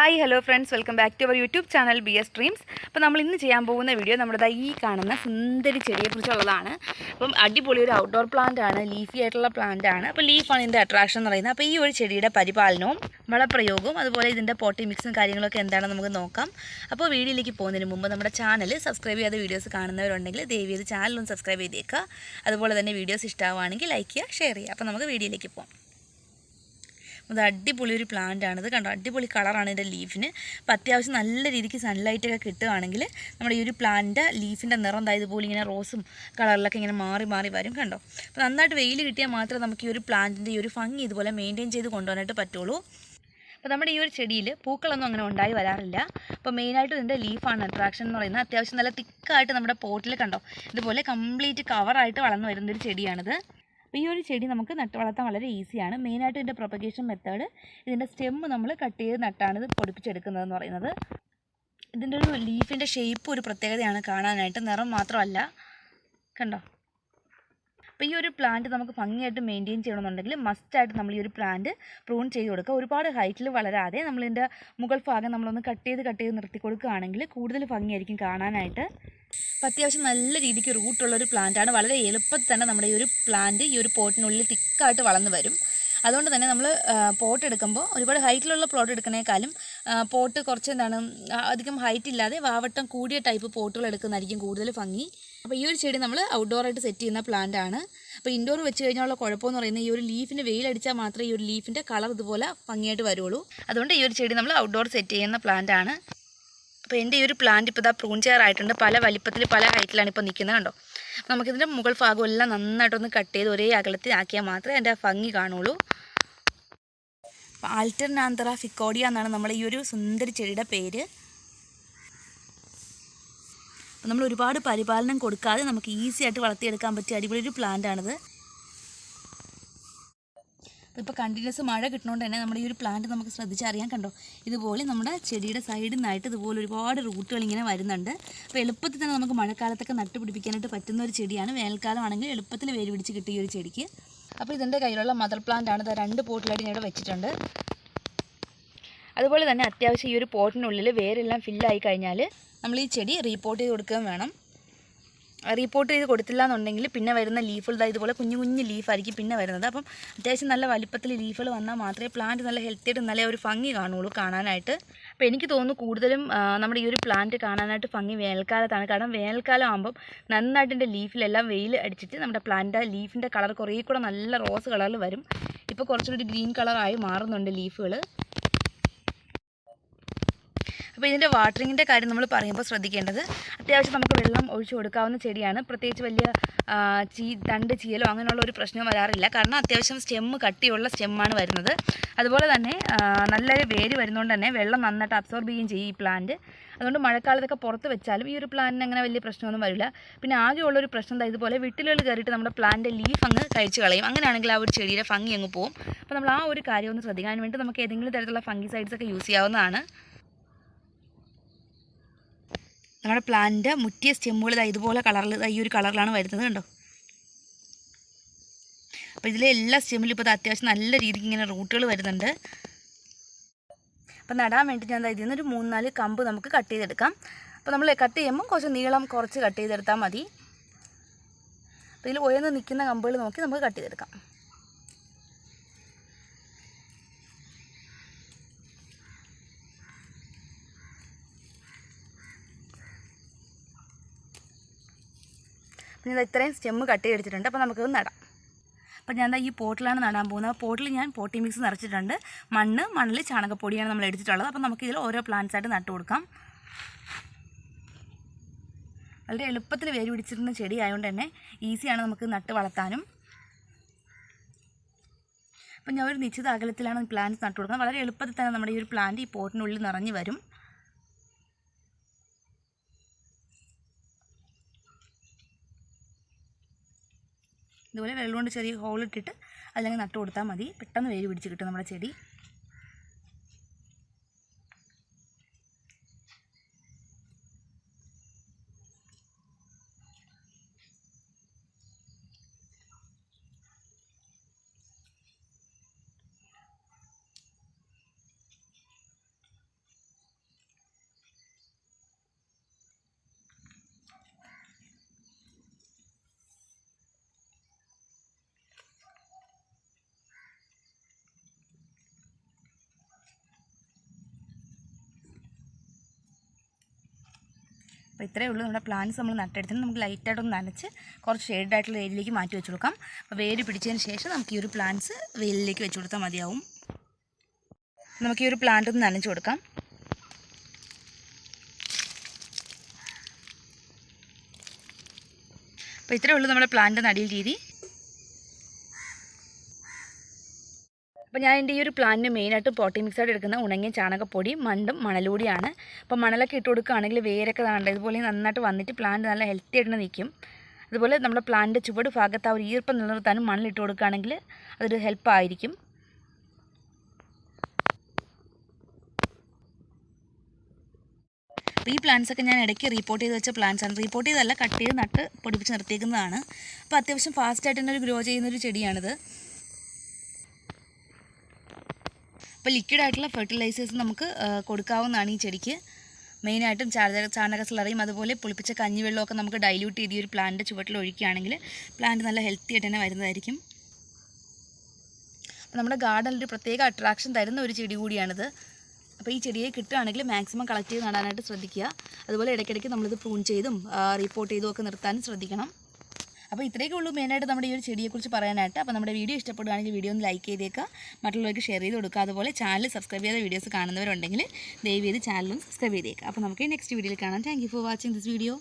Hi hello friends. Welcome back to our YouTube channel B S dreams. അപ്പോൾ നമ്മൾ ഇന്ന് ചെയ്യാൻ പോകുന്ന വീഡിയോ നമ്മുടെ ഈ കാണുന്ന സുന്ദരി ചെടിയെക്കുറിച്ചുള്ളതാണ്. അപ്പം അടിപൊളി ഒരു ഔട്ട്ഡോർ പ്ലാന്റ് ആണ് ലീഫി ആയിട്ടുള്ള പ്ലാന്റ് ആണ്. അപ്പോൾ ലീഫാണ് ഇതിന്റെ അട്രാക്ഷൻ എന്ന് പറയുന്നത്. അപ്പോൾ ഈ ഒരു ചെടിയുടെ പരിപാലനവും വളപ്രയോഗവും അതുപോലെ ഇതിന്റെ പോട്ടി മിക്സും കാര്യങ്ങളൊക്കെ എന്താണെന്ന് നമുക്ക് നോക്കാം. അപ്പോൾ വീഡിയോയിലേക്ക് പോകുന്നതിന് മുമ്പ് നമ്മുടെ ചാനൽ സബ്സ്ക്രൈബ് ചെയ്യാത്ത വീഡിയോസ് കാണുന്നവരുണ്ടെങ്കിൽ ദയവ് ചെയ്ത് ചാനലൊന്ന് സബ്സ്ക്രൈബ് ചെയ്തേക്കുക. അതുപോലെ തന്നെ വീഡിയോസ് ഇഷ്ടമാവുകയാണെങ്കിൽ ലൈക്ക് ചെയ്യുക ഷെയർ ചെയ്യുക. അപ്പോൾ നമുക്ക് വീഡിയോയിലേക്ക് പോകാം അത് അടിപൊളി ഒരു പ്ലാന്റ് ആണ്. ഇത് കണ്ടോ? അടിപൊളി കളറാണ് ഇതിന്റെ ലീഫിന് അപ്പോൾ അത്യാവശ്യം നല്ല രീതിക്ക് സൺലൈറ്റൊക്കെ കിട്ടുകയാണെങ്കിൽ നമ്മുടെ ഈ ഒരു പ്ലാന്റ് ലീഫിന്റെ നിറം ഇതുപോലെ ഇങ്ങനെ റോസും കളറിലൊക്കെ ഇങ്ങനെ മാറി മാറി വരും കണ്ടോ? അപ്പോൾ നന്നായിട്ട് വെയിൽ കിട്ടിയാൽ മാത്രമേ നമുക്ക് ഈ ഒരു പ്ലാന്റിന്റെ ഈ ഒരു ഭംഗി ഇതുപോലെ മെയിന്റെയിൻ ചെയ്ത് കൊണ്ടുപോകാനായിട്ട് പറ്റുള്ളൂ. അപ്പോൾ നമ്മുടെ ഈ ഒരു ചെടിയിൽ പൂക്കളൊന്നും അങ്ങനെ ഉണ്ടായി വരാറില്ല. അപ്പോൾ മെയിനായിട്ട് ഇതിന്റെ ലീഫാണ് അട്രാക്ഷൻ എന്ന് പറയുന്നത്. അത്യാവശ്യം നല്ല തിക്കായിട്ട് നമ്മുടെ പോട്ടിൽ കണ്ടോ? ഇതുപോലെ കംപ്ലീറ്റ് കവറായിട്ട് വളർന്നു വരുന്നൊരു ചെടിയാണിത്. അപ്പോൾ ഈ ഒരു ചെടി നമുക്ക് നട്ട് വളർത്താൻ വളരെ ഈസിയാണ്. മെയിനായിട്ട് ഇതിന്റെ പ്രൊപ്പഗേഷൻ മെത്തേഡ് ഇതിന്റെ സ്റ്റെമ്മ് നമ്മൾ കട്ട് ചെയ്ത് നട്ടാണ് ഇത് പൊടിപ്പിച്ചെടുക്കുന്നതെന്ന് പറയുന്നത്. ഇതിന്റെ ഒരു ലീഫിന്റെ ഷേപ്പ് ഒരു പ്രത്യേകതയാണ് കാണാനായിട്ട്. നിറം മാത്രമല്ല. കണ്ടോ? അപ്പോൾ ഈ ഒരു പ്ലാന്റ് നമുക്ക് ഭംഗിയായിട്ട് മെയിന്റെയിൻ ചെയ്യണമെന്നുണ്ടെങ്കിൽ മസ്റ്റായിട്ട് നമ്മൾ ഈ ഒരു പ്ലാന്റ് പ്രൂൺ ചെയ്ത് കൊടുക്കുക. ഒരുപാട് ഹൈറ്റിൽ വളരാതെ നമ്മളിതിന്റെ മുകൾ ഭാഗം നമ്മളൊന്ന് കട്ട് ചെയ്ത് കട്ട് ചെയ്ത് നിർത്തി കൊടുക്കുകയാണെങ്കിൽ കൂടുതൽ ഭംഗിയായിരിക്കും കാണാനായിട്ട്. അപ്പോൾ അത്യാവശ്യം നല്ല രീതിക്ക് റൂട്ടുള്ളൊരു പ്ലാന്റാണ് വളരെ എളുപ്പത്തിൽ തന്നെ നമ്മുടെ ഈ ഒരു പ്ലാന്റ് ഈ ഒരു പോട്ടിനുള്ളിൽ തിക്കായിട്ട് വളർന്നു വരും. അതുകൊണ്ട് തന്നെ നമ്മൾ പോട്ട് എടുക്കുമ്പോൾ ഒരുപാട് ഹൈറ്റിലുള്ള പ്ലോട്ട് എടുക്കുന്നേക്കാളും പോട്ട് കുറച്ച് എന്താണ് അധികം ഹൈറ്റ് ഇല്ലാതെ വാവട്ടം കൂടിയ ടൈപ്പ് പോട്ടുകൾ എടുക്കുന്നതായിരിക്കും കൂടുതൽ ഭംഗി. അപ്പോൾ ഈ ഒരു ചെടി നമ്മൾ ഔട്ട്ഡോറായിട്ട് സെറ്റ് ചെയ്യുന്ന പ്ലാന്റ് ആണ്. അപ്പോൾ ഇൻഡോർ വെച്ച് കഴിഞ്ഞാലുള്ള കുഴപ്പമെന്ന് പറയുന്നത് ഈ ഒരു ലീഫിന് വെയിലടിച്ചാൽ മാത്രമേ ഈ ഒരു ലീഫിന്റെ കളർ ഇതുപോലെ ഭംഗിയായിട്ട് വരുള്ളൂ. അതുകൊണ്ട് ഈ ഒരു ചെടി നമ്മൾ ഔട്ട്ഡോർ സെറ്റ് ചെയ്യുന്ന പ്ലാന്റ് ആണ്. അപ്പോൾ എന്റെ ഈ ഒരു പ്ലാന്റ് ഇപ്പോൾ ഇതാ പ്രൂൺ ചെയറായിട്ടുണ്ട് പല വലിപ്പത്തിൽ പല ഹൈറ്റിലാണ് ഇപ്പോൾ നിൽക്കുന്നത് കണ്ടോ? നമുക്കിതിന്റെ മുകൾ ഭാഗം എല്ലാം നന്നായിട്ടൊന്ന് കട്ട് ചെയ്ത് ഒരേ അകലത്തിൽ ആക്കിയാൽ മാത്രമേ എന്റെ ഭംഗി കാണുള്ളൂ. ആൽറ്റർനാന്തറ ഫിക്കോഡിയ എന്നാണ് നമ്മൾ ഈ ഒരു സുന്ദരി ചെടിയുടെ പേര്. നമ്മൾ ഒരുപാട് പരിപാലനം കൊടുക്കാതെ നമുക്ക് ഈസി ആയിട്ട് വളർത്തിയെടുക്കാൻ പറ്റിയ അടിപൊളി ഒരു പ്ലാന്റ് ആണിത്. ഇപ്പോൾ കണ്ടിന്യൂസ് മഴ കിട്ടുന്നതുകൊണ്ട് തന്നെ നമ്മുടെ ഈ ഒരു പ്ലാന്റ് നമുക്ക് ശ്രദ്ധിച്ചറിയാൻ കണ്ടോ? ഇതുപോലെ നമ്മുടെ ചെടിയുടെ സൈഡിൽ നിന്നായിട്ട് ഇതുപോലെ ഒരുപാട് റൂട്ടുകൾ ഇങ്ങനെ വരുന്നുണ്ട്. അപ്പോൾ എളുപ്പത്തിൽ തന്നെ നമുക്ക് മഴക്കാലത്തൊക്കെ നട്ടുപിടിപ്പിക്കാനായിട്ട് പറ്റുന്ന ഒരു ചെടിയാണ്. വേനൽക്കാലമാണെങ്കിൽ എളുപ്പത്തിൽ വേര് പിടിച്ച് കിട്ടിയ ഈ ഒരു ചെടിക്ക്. അപ്പോൾ ഇതിന്റെ കയ്യിലുള്ള മദർ പ്ലാന്റ് ആണ്. രണ്ട് പോട്ടിലായിട്ട് ഞാൻ ഇവിടെ വെച്ചിട്ടുണ്ട്. അതുപോലെ തന്നെ അത്യാവശ്യം ഈ ഒരു പോട്ടിനുള്ളിൽ വേരെല്ലാം ഫില്ലായി കഴിഞ്ഞാൽ നമ്മൾ ഈ ചെടി റീപോർട്ട് ചെയ്ത് കൊടുക്കുകയും വേണം. റീപോർട്ട് ചെയ്ത് കൊടുത്തില്ല എന്നുണ്ടെങ്കിൽ പിന്നെ വരുന്ന ലീഫുകൾ ഇതാ ഇതുപോലെ കുഞ്ഞു കുഞ്ഞു ലീഫായിരിക്കും പിന്നെ വരുന്നത്. അപ്പം അത്യാവശ്യം നല്ല വലിപ്പത്തിൽ ലീഫുകൾ വന്നാൽ മാത്രമേ പ്ലാന്റ് നല്ല ഹെൽത്തി ആയിട്ട് നല്ല ഒരു ഭംഗി കാണുള്ളൂ കാണാനായിട്ട്. അപ്പോൾ എനിക്ക് തോന്നുന്നു കൂടുതലും നമ്മുടെ ഈ ഒരു പ്ലാന്റ് കാണാനായിട്ട് ഭംഗി വേനൽക്കാലത്താണ്. കാരണം വേനൽക്കാലം ആകുമ്പം നന്നായിട്ട് എന്റെ ലീഫിലെല്ലാം വെയിൽ അടിച്ചിട്ട് നമ്മുടെ പ്ലാന്റ് ലീഫിന്റെ കളർ കുറേ കൂടെ നല്ല റോസ് കളറിൽ വരും. ഇപ്പോൾ കുറച്ചുകൂടി ഗ്രീൻ കളറായി മാറുന്നുണ്ട് ലീഫുകൾ അപ്പോൾ ഇതിന്റെ വാട്ടറിങ്ങിന്റെ കാര്യം നമ്മൾ പറയുമ്പോൾ ശ്രദ്ധിക്കേണ്ടത് അത്യാവശ്യം നമുക്ക് വെള്ളം ഒഴിച്ചു കൊടുക്കാവുന്ന ചെടിയാണ്. പ്രത്യേകിച്ച് വലിയ ചീ തണ്ട് ചീയലോ അങ്ങനെയുള്ള ഒരു പ്രശ്നം വരാറില്ല. കാരണം അത്യാവശ്യം സ്റ്റെമ്മ് കട്ടിയുള്ള സ്റ്റെമ്മാണ് വരുന്നത്. അതുപോലെ തന്നെ നല്ല നല്ലൊരു വേര് വരുന്നതുകൊണ്ട് തന്നെ വെള്ളം നന്നായിട്ട് അബ്സോർബ് ചെയ്യുകയും ചെയ്യും ഈ പ്ലാന്റ് അതുകൊണ്ട് മഴക്കാലത്തൊക്കെ പുറത്ത് വെച്ചാലും ഈ ഒരു പ്ലാന്റിന് അങ്ങനെ വലിയ പ്രശ്നമൊന്നും വരില്ല. പിന്നെ ആകെയുള്ളൊരു പ്രശ്നം എന്താ ഇതുപോലെ വിട്ടിലുകൾ കയറിയിട്ട് നമ്മുടെ പ്ലാന്റ് ലീഫ് അങ്ങ് കഴിച്ചു കളയും. അങ്ങനെയാണെങ്കിൽ ആ ഒരു ചെടിയുടെ ഭംഗി അങ്ങ് പോവും. അപ്പോൾ നമ്മൾ ആ ഒരു കാര്യം ഒന്ന് ശ്രദ്ധിക്കാൻ വേണ്ടി നമുക്ക് ഏതെങ്കിലും തരത്തിലുള്ള ഫംഗി സൈഡ്സ് ഒക്കെ യൂസ് ചെയ്യാവുന്നതാണ്. നമ്മുടെ പ്ലാന്റ് മുറ്റിയ സ്റ്റെമ്മുകൾ ഇതാ ഇതുപോലെ കളറിൽ ഈ ഒരു കളറിലാണ് വരുന്നത് കണ്ടോ? അപ്പോൾ ഇതിലെ എല്ലാ സ്റ്റെമ്മിലും ഇപ്പോൾ അത്യാവശ്യം നല്ല രീതിക്ക് ഇങ്ങനെ റൂട്ടുകൾ വരുന്നുണ്ട്. അപ്പോൾ നടാൻ വേണ്ടി ഞാൻ ഇതിൽ നിന്നൊരു മൂന്ന് നാല് കമ്പ് നമുക്ക് കട്ട് ചെയ്തെടുക്കാം. അപ്പോൾ നമ്മൾ കട്ട് ചെയ്യുമ്പോൾ കുറച്ച് നീളം കുറച്ച് കട്ട് ചെയ്തെടുത്താൽ മതി. അപ്പോൾ ഇതിൽ ഉയർന്ന് നിൽക്കുന്ന കമ്പുകൾ നോക്കി നമുക്ക് കട്ട് ചെയ്തെടുക്കാം. പിന്നെ ഇത് ഇത്രയും സ്റ്റെമ്മ് കട്ട് ചെയ്തെടുത്തിട്ടുണ്ട് അപ്പോൾ നമുക്കത് നടാം. അപ്പോൾ ഞാൻ ഈ പോട്ടിലാണ് നടാൻ പോകുന്നത്. പോട്ടിൽ ഞാൻ പോട്ടി മിക്സ് നിറച്ചിട്ടുണ്ട്. മണ്ണ് മണ്ണിൽ ചാണകപ്പൊടിയാണ് നമ്മൾ എടുത്തിട്ടുള്ളത്. അപ്പോൾ നമുക്കിതിൽ ഓരോ പ്ലാന്റ്സ് ആയിട്ട് നട്ടു കൊടുക്കാം. വളരെ എളുപ്പത്തിൽ വേര് പിടിച്ചിരുന്ന ചെടി ആയതുകൊണ്ട് തന്നെ ഈസിയാണ് നമുക്ക് നട്ട് വളർത്താനും. അപ്പം ഞാൻ ഒരു നിശ്ചിത അകലത്തിലാണ് പ്ലാന്റ്സ് നട്ടു കൊടുക്കുന്നത്. വളരെ എളുപ്പത്തിൽ തന്നെ നമ്മുടെ ഈ ഒരു പ്ലാന്റ് ഈ പോട്ടിനുള്ളിൽ നിറഞ്ഞു വരും. ഇതുപോലെ വെള്ളം കൊണ്ട് ചെറിയ ഹോൾ ഇട്ടിട്ട് അതിലങ്ങ് നട്ട് കൊടുത്താൽ മതി. പെട്ടെന്ന് വേര് പിടിച്ച് കിട്ടും നമ്മുടെ ചെടി. അപ്പോൾ ഇത്രയേ ഉള്ളൂ. നമ്മുടെ പ്ലാന്റ്സ് നമ്മൾ നട്ടെടുത്തിട്ട് നമുക്ക് ലൈറ്റായിട്ടൊന്ന് നനച്ച് കുറച്ച് ഷെയ്ഡായിട്ടുള്ള ഏരിയയിലേക്ക് മാറ്റി വെച്ച് കൊടുക്കാം. അപ്പോൾ വേര് പിടിച്ചതിന് ശേഷം നമുക്ക് ഈ ഒരു പ്ലാന്റ്സ് വെയിലിലേക്ക് വെച്ച് കൊടുത്താൽ മതിയാവും. നമുക്ക് ഈ ഒരു പ്ലാന്റ് ഒന്ന് നനച്ച് കൊടുക്കാം. അപ്പോൾ ഇത്രയേ ഉള്ളൂ നമ്മുടെ പ്ലാന്റ് നടിയിൽ രീതി. അപ്പോൾ ഞാൻ എന്റെ ഈ ഒരു പ്ലാന്റിന് മെയിനായിട്ട് പോട്ടി മിക്സായിട്ട് എടുക്കുന്ന ഉണങ്ങിയ ചാണകപ്പൊടി മണ്ടും മണലൂടിയാണ്. അപ്പോൾ മണലൊക്കെ ഇട്ട് കൊടുക്കുകയാണെങ്കിൽ വേരൊക്കെ കാണണ്ട ഇതുപോലെ നന്നായിട്ട് വന്നിട്ട് പ്ലാന്റ് നല്ല ഹെൽത്തി ആയിട്ട് നിൽക്കും അതുപോലെ നമ്മുടെ പ്ലാന്റിന്റെ ചുവട് ഭാഗത്ത് ആ ഒരു ഈർപ്പം നിലനിർത്താനും മണ്ണിലിട്ട് കൊടുക്കുകയാണെങ്കിൽ അതൊരു ഹെൽപ്പായിരിക്കും അപ്പോൾ ഈ പ്ലാന്റ്സ് ഒക്കെ ഞാൻ ഇടയ്ക്ക് റിപ്പോർട്ട് ചെയ്ത് വെച്ച പ്ലാന്റ്സ് ആണ്. റീപ്പോർട്ട് ചെയ്തല്ല കട്ട് ചെയ്ത് നട്ട് പൊടിപ്പിച്ച് നിർത്തിയേക്കുന്നതാണ്. അപ്പോൾ അത്യാവശ്യം ഫാസ്റ്റായിട്ട് തന്നെ ഒരു ഗ്രോ ചെയ്യുന്ന ഒരു ചെടിയാണിത്. അപ്പോൾ ലിക്വിഡ് ആയിട്ടുള്ള ഫെർട്ടിലൈസേഴ്സ് നമുക്ക് കൊടുക്കാവുന്നതാണ് ഈ ചെടിക്ക്. മെയിനായിട്ടും ചാണക ചാണക സ്ലറിയും അതുപോലെ പുളിപ്പിച്ച കഞ്ഞിവെള്ളമൊക്കെ നമുക്ക് ഡൈല്യൂട്ട് ചെയ്ത് ഈ ഒരു പ്ലാന്റ് ചുവട്ടിൽ ഒഴിക്കുകയാണെങ്കിൽ പ്ലാന്റ് നല്ല ഹെൽത്തി ആയിട്ട് തന്നെ വരുന്നതായിരിക്കും. അപ്പോൾ നമ്മുടെ ഗാർഡനിൽ ഒരു പ്രത്യേക അട്രാക്ഷൻ തരുന്ന ഒരു ചെടി കൂടിയാണിത്. അപ്പോൾ ഈ ചെടിയെ കിട്ടുകയാണെങ്കിൽ മാക്സിമം കളക്ട് ചെയ്ത് നടാനായിട്ട് ശ്രദ്ധിക്കുക. അതുപോലെ ഇടയ്ക്കിടയ്ക്ക് നമ്മളിത് പ്രൂൺ ചെയ്തും റിപ്പോർട്ട് ചെയ്തും ഒക്കെ നിർത്താനും ശ്രദ്ധിക്കണം. അപ്പോൾ ഇത്രയൊക്കെ ഉള്ളൂ മെയിനായിട്ട് നമ്മുടെ ഈ ഒരു ചെടിയെക്കുറിച്ച് പറയാനായിട്ട്. അപ്പോൾ നമ്മുടെ വീഡിയോ ഇഷ്ടപ്പെടുകയാണെങ്കിൽ വീഡിയോ ഒന്ന് ലൈക്ക് ചെയ്തേക്കുക. മറ്റുള്ളവർക്ക് ഷെയർ ചെയ്ത് കൊടുക്കുക. അതുപോലെ ചാനൽ സബ്സ്ക്രൈബ് ചെയ്ത വീഡിയോസ് കാണുന്നവരുണ്ടെങ്കിൽ ദയവ് ചെയ്ത് ചാനലും സബ്സ്ക്രൈബ് ചെയ്തേക്കുക. അപ്പോൾ നമുക്ക് നെക്സ്റ്റ് വീഡിയോയിൽ കാണാം. Thank for watching this video